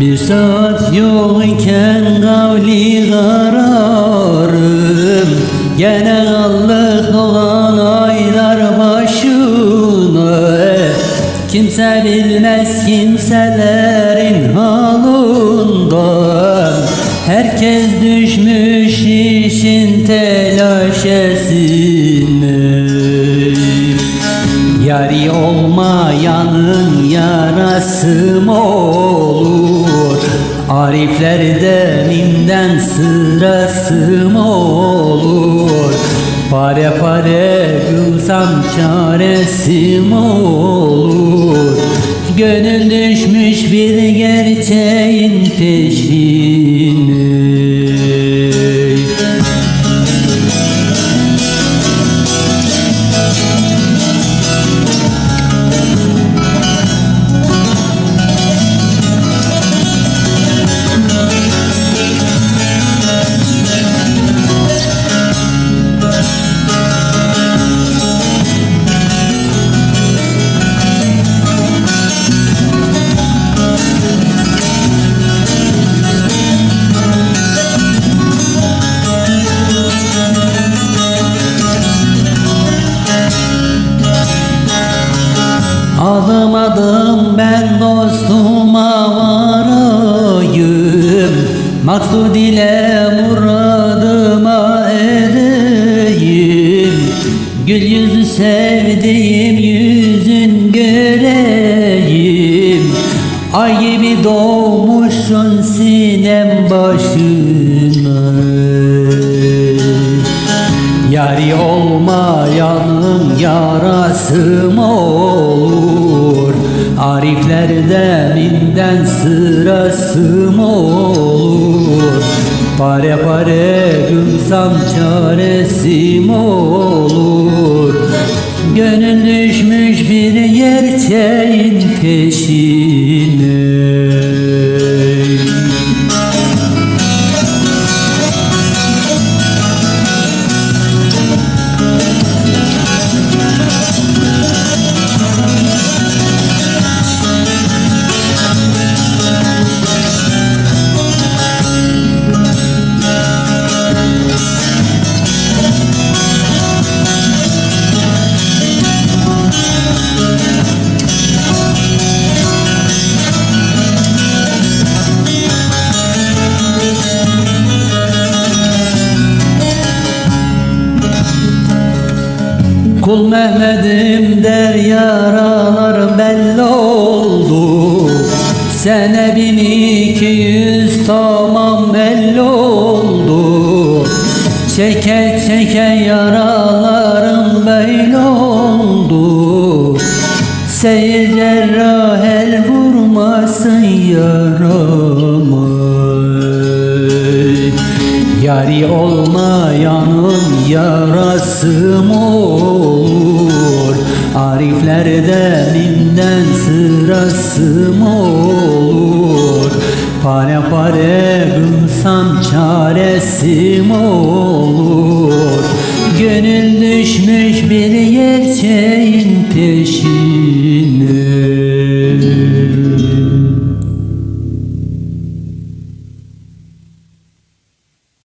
Bir saat yok iken kavli kararım. Gene kaldık olan aylar başına. Kimse bilmez kimselerin halından Herkes düşmüş işin telaşesine. Yari olmayanın yarası mı olur Ariflerde minden sırası mı olur. Pare pare kılsam çaresi mi olur. Gönül düşmüş bir gerçeğin peşine Adım adım ben dostuma varayım. Maksud ile muradıma ereyim. Gül yüzü sevdiğim yüzün göreyim. Ay gibi doğmuşsun sinem başına Yari olmayanın yarası mı olur Ariflerde minden sırası mı olur. Pare pare gülsam çaresi mi olur. Gönül düşmüş bir gerçeğin peşine Kul Mehmet'im der yaralar belli oldu. Sene bin iki yüz tamam belli oldu. Çeke çeke yaralarım böyle oldu. Seyir cerrah el vurmasın yarama Yari olmayanın yarası mı Tariflerde minden sırası mı olur? Pare pare kılsam çaresi mi olur? Gönül düşmüş bir gerçeğin peşine